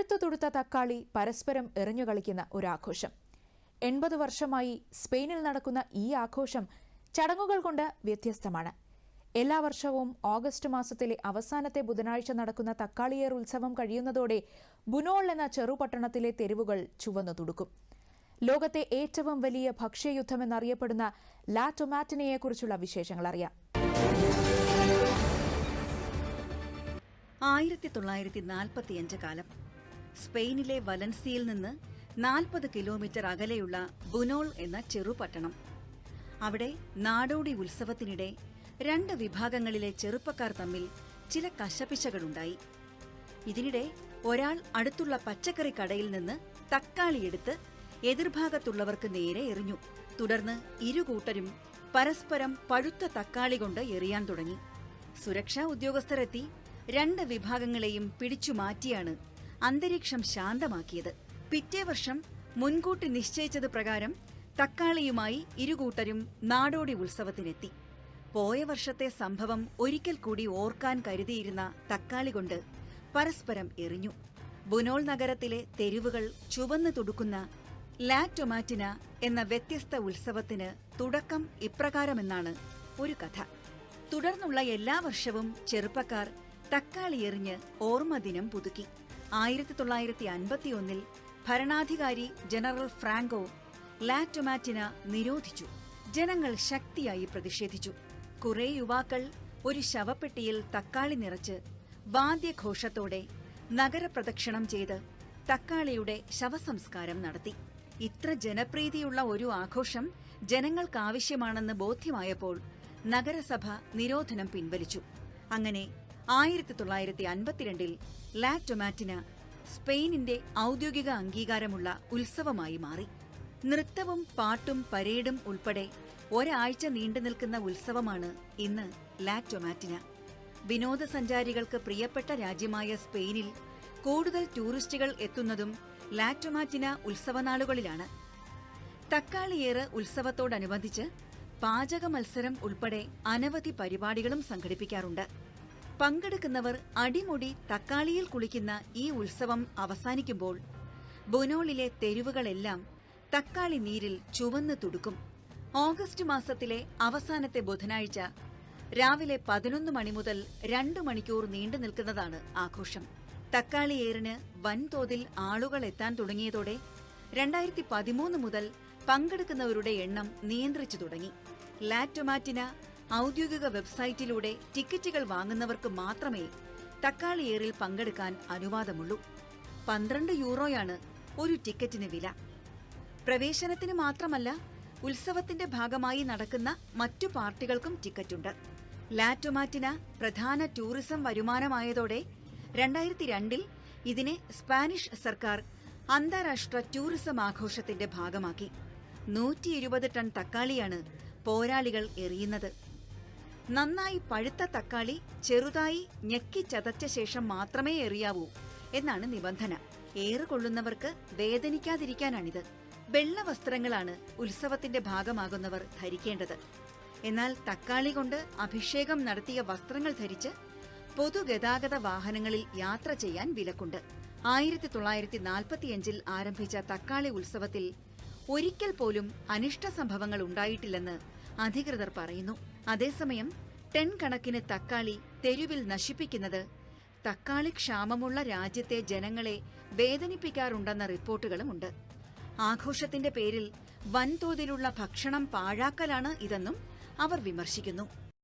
പഴുത്തു തുടുത്ത തക്കാളി പരസ്പരം എറിഞ്ഞു കളിക്കുന്ന ഒരാഘോഷം. എൺപത് വർഷമായി സ്പെയിനിൽ നടക്കുന്ന ഈ ആഘോഷം ചടങ്ങുകൾ കൊണ്ട് വ്യത്യസ്തമാണ്. എല്ലാ വർഷവും ഓഗസ്റ്റ് മാസത്തിലെ അവസാനത്തെ ബുധനാഴ്ച നടക്കുന്ന തക്കാളിയേർ ഉത്സവം കഴിയുന്നതോടെ ബുനോൾ എന്ന ചെറുപട്ടണത്തിലെ തെരുവുകൾ ചുവന്നു തുടുക്കും. ലോകത്തെ ഏറ്റവും വലിയ ഭക്ഷ്യയുദ്ധമെന്നറിയപ്പെടുന്ന ലാ ടൊമാറ്റിനെയെക്കുറിച്ചുള്ള വിശേഷങ്ങൾ അറിയാം. ആയിരത്തി തൊള്ളായിരത്തി നാൽപ്പത്തിയഞ്ച് കാലം സ്പെയിനിലെ വലൻസിയിൽ നിന്ന് നാൽപ്പത് കിലോമീറ്റർ അകലെയുള്ള ബുനോൾ എന്ന ചെറുപട്ടണം അവിടെ നാടോടി ഉത്സവത്തിനിടെ രണ്ട് വിഭാഗങ്ങളിലെ ചെറുപ്പക്കാർ തമ്മിൽ ചില കശപിശകളുണ്ടായി. ഇതിനിടെ ഒരാൾ അടുത്തുള്ള പച്ചക്കറി കടയിൽ നിന്ന് തക്കാളിയെടുത്ത് എതിർഭാഗത്തുള്ളവർക്ക് നേരെ എറിഞ്ഞു. തുടർന്ന് ഇരുകൂട്ടരും പരസ്പരം പഴുത്ത തക്കാളി കൊണ്ട് എറിയാൻ തുടങ്ങി. സുരക്ഷാ ഉദ്യോഗസ്ഥരെത്തി രണ്ട് വിഭാഗങ്ങളെയും പിടിച്ചു മാറ്റിയാണ് അന്തരീക്ഷം ശാന്തമാക്കിയത്. പിറ്റേ വർഷം മുൻകൂട്ടി നിശ്ചയിച്ചത് പ്രകാരം തക്കാളിയുമായി ഇരുകൂട്ടരും നാടോടി ഉത്സവത്തിനെത്തി. പോയ വർഷത്തെ സംഭവം ഒരിക്കൽ കൂടി ഓർക്കാൻ കരുതിയിരുന്ന തക്കാളി കൊണ്ട് പരസ്പരം എറിഞ്ഞു. ബുനോൾ നഗരത്തിലെ തെരുവുകൾ ചുവന്നു തുടുക്കുന്ന ലാ ടൊമാറ്റിന എന്ന വ്യത്യസ്ത ഉത്സവത്തിന് തുടക്കം ഇപ്രകാരമെന്നാണ് ഒരു കഥ. തുടർന്നുള്ള എല്ലാ വർഷവും ചെറുപ്പക്കാർ തക്കാളി എറിഞ്ഞ് ഓർമ്മദിനം പുതുക്കി. ആയിരത്തി തൊള്ളായിരത്തി അൻപത്തിയൊന്നിൽ ഭരണാധികാരി ജനറൽ ഫ്രാങ്കോ ലാറ്റൊമാറ്റിന നിരോധിച്ചു. ജനങ്ങൾ ശക്തിയായി പ്രതിഷേധിച്ചു. കുറെ യുവാക്കൾ ഒരു ശവപ്പെട്ടിയിൽ തക്കാളി നിറച്ച് വാദ്യഘോഷത്തോടെ നഗരപ്രദക്ഷിണം ചെയ്ത് തക്കാളിയുടെ ശവസംസ്കാരം നടത്തി. ഇത്ര ജനപ്രീതിയുള്ള ഒരു ആഘോഷം ജനങ്ങൾക്കാവശ്യമാണെന്ന് ബോധ്യമായപ്പോൾ നഗരസഭ നിരോധനം പിൻവലിച്ചു. അങ്ങനെ ആയിരത്തി തൊള്ളായിരത്തി അൻപത്തിരണ്ടിൽ ലാ ടൊമാറ്റിന സ്പെയിനിന്റെ ഔദ്യോഗിക അംഗീകാരമുള്ള ഉത്സവമായി മാറി. നൃത്തവും പാട്ടും പരേഡും ഉൾപ്പെടെ ഒരാഴ്ച നീണ്ടുനിൽക്കുന്ന ഉത്സവമാണ് ഇന്ന് ലാ ടൊമാറ്റിന വിനോദസഞ്ചാരികൾക്ക് പ്രിയപ്പെട്ട രാജ്യമായ സ്പെയിനിൽ കൂടുതൽ ടൂറിസ്റ്റുകൾ എത്തുന്നതും ലാ ടൊമാറ്റിന ഉത്സവനാളുകളിലാണ്. തക്കാളിയേറ് ഉത്സവത്തോടനുബന്ധിച്ച് പാചക മത്സരം ഉൾപ്പെടെ അനവധി പരിപാടികളും സംഘടിപ്പിക്കാറുണ്ട്. പങ്കെടുക്കുന്നവർ അടിമുടി തക്കാളിയിൽ കുളിക്കുന്ന ഈ ഉത്സവം അവസാനിക്കുമ്പോൾ ബുനോളിലെ തെരുവുകളെല്ലാം തക്കാളി നീരിൽ ചുവന്നു തുടുക്കും. ഓഗസ്റ്റ് മാസത്തിലെ അവസാനത്തെ ബുധനാഴ്ച രാവിലെ പതിനൊന്ന് മണി മുതൽ രണ്ടു മണിക്കൂർ നീണ്ടു നിൽക്കുന്നതാണ് ആഘോഷം. തക്കാളിയേറിന് വൻതോതിൽ ആളുകൾ എത്താൻ തുടങ്ങിയതോടെ രണ്ടായിരത്തി പതിമൂന്ന് മുതൽ പങ്കെടുക്കുന്നവരുടെ എണ്ണം നിയന്ത്രിച്ചു തുടങ്ങി. ലാറ്റൊമാറ്റിന ഔദ്യോഗിക വെബ്സൈറ്റിലൂടെ ടിക്കറ്റുകൾ വാങ്ങുന്നവർക്ക് മാത്രമേ തക്കാളി ഏറിൽ പങ്കെടുക്കാൻ അനുവാദമുള്ളൂ. പന്ത്രണ്ട് യൂറോയാണ് ഒരു ടിക്കറ്റിന് വില. പ്രവേശനത്തിന് മാത്രമല്ല ഉത്സവത്തിന്റെ ഭാഗമായി നടക്കുന്ന മറ്റു പാർട്ടികൾക്കും ടിക്കറ്റുണ്ട്. ലാറ്റോമാറ്റിന പ്രധാന ടൂറിസം വരുമാനമായതോടെ രണ്ടായിരത്തി രണ്ടിൽ ഇതിനെ സ്പാനിഷ് സർക്കാർ അന്താരാഷ്ട്ര ടൂറിസം ആഘോഷത്തിന്റെ ഭാഗമാക്കി. നൂറ്റി ടൺ തക്കാളിയാണ് പോരാളികൾ എറിയുന്നത്. നന്നായി പഴുത്ത തക്കാളി ചെറുതായി ഞെക്കി ചതച്ച ശേഷം മാത്രമേ എറിയാവൂ എന്നാണ് നിബന്ധന. ഏറ് കൊള്ളുന്നവർക്ക് വേദനിക്കാതിരിക്കാനാണിത്. വെള്ള വസ്ത്രങ്ങളാണ് ഉത്സവത്തിന്റെ ഭാഗമാകുന്നവർ ധരിക്കേണ്ടത്. എന്നാൽ തക്കാളി കൊണ്ട് അഭിഷേകം നടത്തിയ വസ്ത്രങ്ങൾ ധരിച്ച് പൊതുഗതാഗത വാഹനങ്ങളിൽ യാത്ര ചെയ്യാൻ വിലക്കുണ്ട്. ആയിരത്തി തൊള്ളായിരത്തി നാൽപ്പത്തിയഞ്ചിൽ ആരംഭിച്ച തക്കാളി ഉത്സവത്തിൽ ഒരിക്കൽ പോലും അനിഷ്ട സംഭവങ്ങൾ ഉണ്ടായിട്ടില്ലെന്ന് അധികൃതർ പറയുന്നു. അതേസമയം ടെൻ കണക്കിന് തക്കാളി തെരുവിൽ നശിപ്പിക്കുന്നത് തക്കാളി ക്ഷാമമുള്ള രാജ്യത്തെ ജനങ്ങളെ വേദനിപ്പിക്കാറുണ്ടെന്ന റിപ്പോർട്ടുകളുമുണ്ട്. ആഘോഷത്തിന്റെ പേരിൽ വൻതോതിലുള്ള ഭക്ഷണം പാഴാക്കലാണ് ഇതെന്നും അവർ വിമർശിക്കുന്നു.